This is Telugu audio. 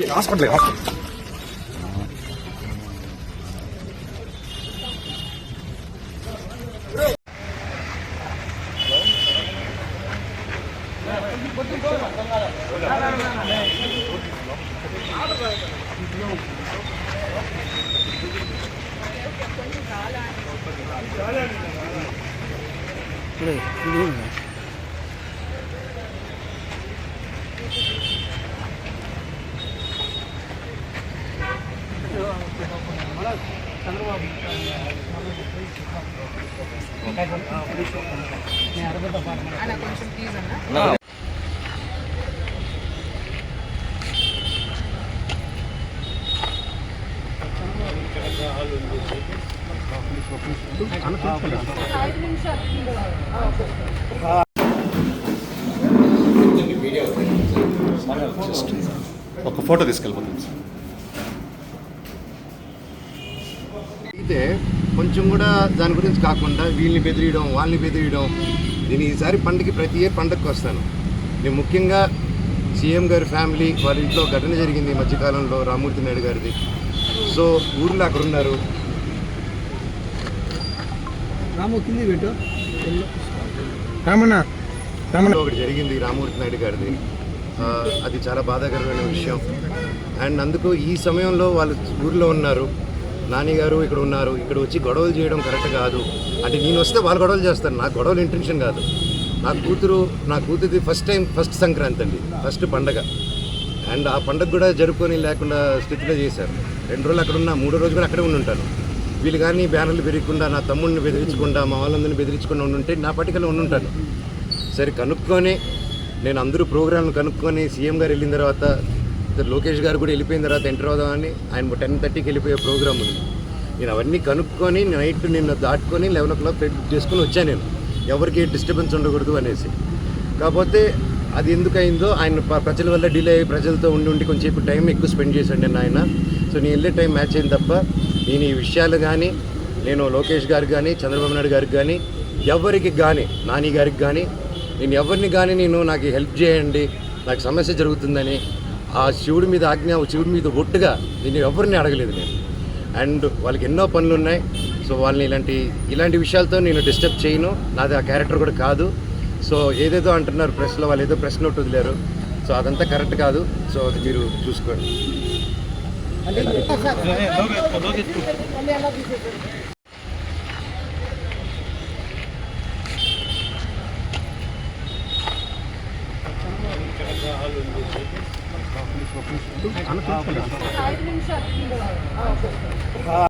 హాస్పిటల్ హాస్పిటల్ అన్న ఒక ఫోటో తీసుకెళ్ళిపోతుంది సార్ అయితే కొంచెం కూడా దాని గురించి కాకుండా వీళ్ళని బెదిరియడం వాళ్ళని బెదిరియడం. నేను ఈసారి పండుగకి ప్రతి ఇయర్ పండగకి వస్తాను. నేను ముఖ్యంగా సీఎం గారి ఫ్యామిలీ వాళ్ళ ఇంట్లో ఘటన జరిగింది ఈ మధ్యకాలంలో రామూర్తి నాయుడు గారిది. సో ఊర్లో అక్కడ ఉన్నారు ఒకటి జరిగింది రామూర్తి నాయుడు గారిది. అది చాలా బాధాకరమైన విషయం. అండ్ అందుకు ఈ సమయంలో వాళ్ళు ఊర్లో ఉన్నారు. నానిగారు ఇక్కడ ఉన్నారు ఇక్కడ వచ్చి గొడవలు చేయడం కరెక్ట్ కాదు. అంటే నేను వస్తే వాళ్ళు గొడవలు చేస్తారు నాకు గొడవలు ఇంటెన్షన్ కాదు. నా కూతురు నా కూతురిది ఫస్ట్ టైం ఫస్ట్ సంక్రాంతి అండి ఫస్ట్ పండగ. అండ్ ఆ పండగ కూడా జరుపుకొని లేకుండా స్థితిలో చేశారు. రెండు రోజులు అక్కడ ఉన్నా మూడో రోజు కూడా అక్కడే ఉండి ఉంటాను. వీళ్ళు కానీ బ్యానర్లు పెరగకుండా నా తమ్ముడిని బెదిరించకుండా మా వాళ్ళందరినీ బెదిరించకుండా ఉండుంటే నా పట్టికలో ఉండి ఉంటాను. సరే కనుక్కొని నేను అందరూ ప్రోగ్రాంలు కనుక్కొని సీఎం గారు వెళ్ళిన తర్వాత లోకేష్ గారు కూడా వెళ్ళిపోయిన తర్వాత ఎంటర్ అవుదామని ఆయన టెన్ థర్టీకి వెళ్ళిపోయే ప్రోగ్రామ్ ఉంది. నేను అవన్నీ కనుక్కొని నైట్ నిన్న దాటుకొని లెవెన్ ఓ క్లాక్ పెట్టి చేసుకొని వచ్చాను నేను. ఎవరికి డిస్టర్బెన్స్ ఉండకూడదు అనేసి. కాకపోతే అది ఎందుకు అయిందో ఆయన ప్రజల వల్ల డిలే అయ్యి ప్రజలతో ఉండి ఉండి కొంచెంసేపు టైం ఎక్కువ స్పెండ్ చేశాడు నేను ఆయన సో నేను వెళ్ళే టైం మ్యాచ్ అయింది తప్ప నేను ఈ విషయాలు కానీ నేను లోకేష్ గారికి కానీ చంద్రబాబు నాయుడు గారికి కానీ ఎవరికి కానీ నాని గారికి కానీ నేను ఎవరిని కానీ నేను నాకు హెల్ప్ చేయండి నాకు సమస్య జరుగుతుందని ఆ శివుడి మీద ఆజ్ఞ శివుడి మీద ఒట్టుగా నేను ఎవరిని అడగలేదు నేను అండ్ వాళ్ళకి ఎన్నో పనులు ఉన్నాయి సో వాళ్ళని ఇలాంటి ఇలాంటి విషయాలతో నేను డిస్టర్బ్ చేయను నాది ఆ క్యారెక్టర్ కూడా కాదు సో ఏదేదో అంటున్నారు ప్రెస్లో వాళ్ళు ఏదో ప్రెస్ నోట్ వదిలేరు సో అదంతా కరెక్ట్ కాదు సో అది మీరు చూసుకోండి ఐదు నిమిషాలు.